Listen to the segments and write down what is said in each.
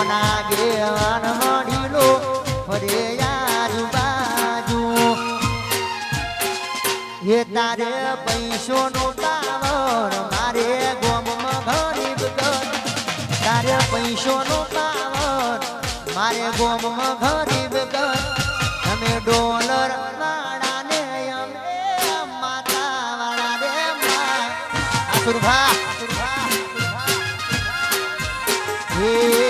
ગામના ગેવાન મળીલો ફરે આજુબાજુ એ તારે પૈસો નો મારે ગોમમાં ગરીબ પૈસો નો મારે ગોમમાં ગરીબ ઘર. ડોલર વાળા અમે માતા વાળા રે મા હે તમે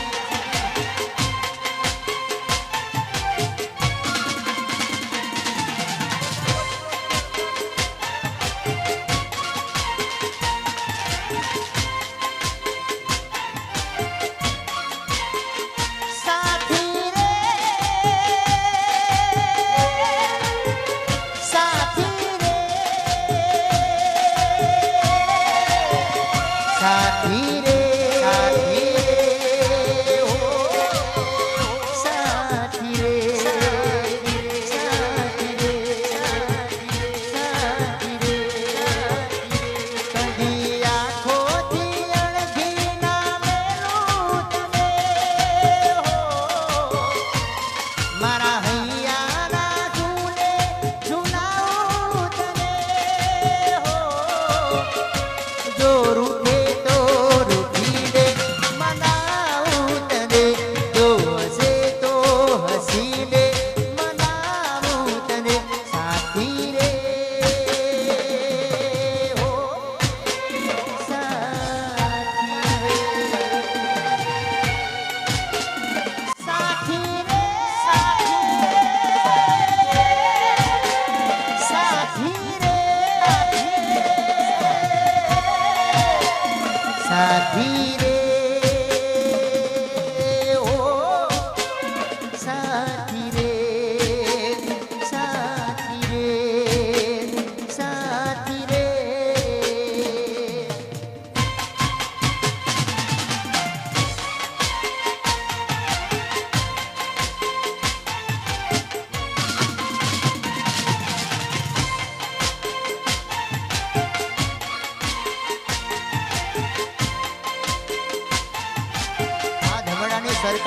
धीरे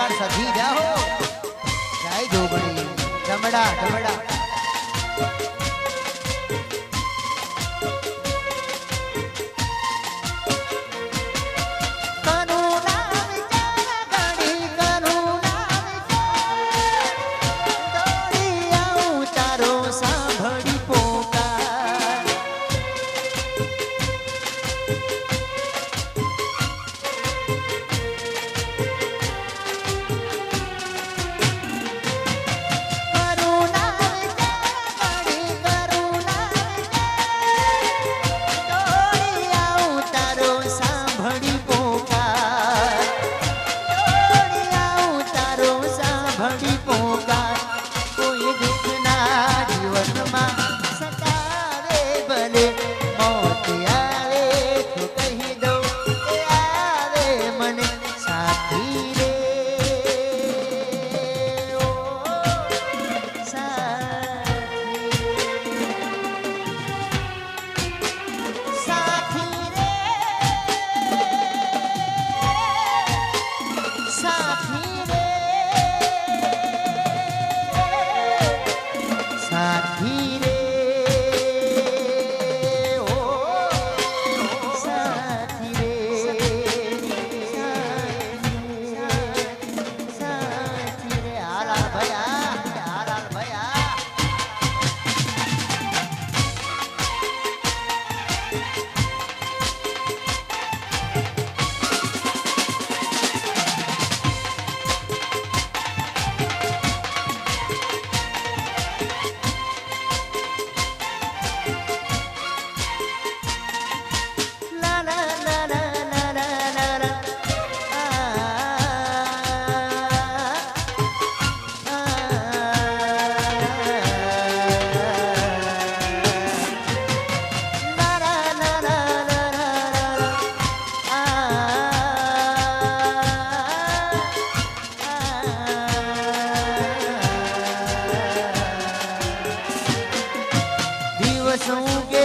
સરકાર સધી જાઓ જય જોગણી. ધમડા ધમડા વસું કે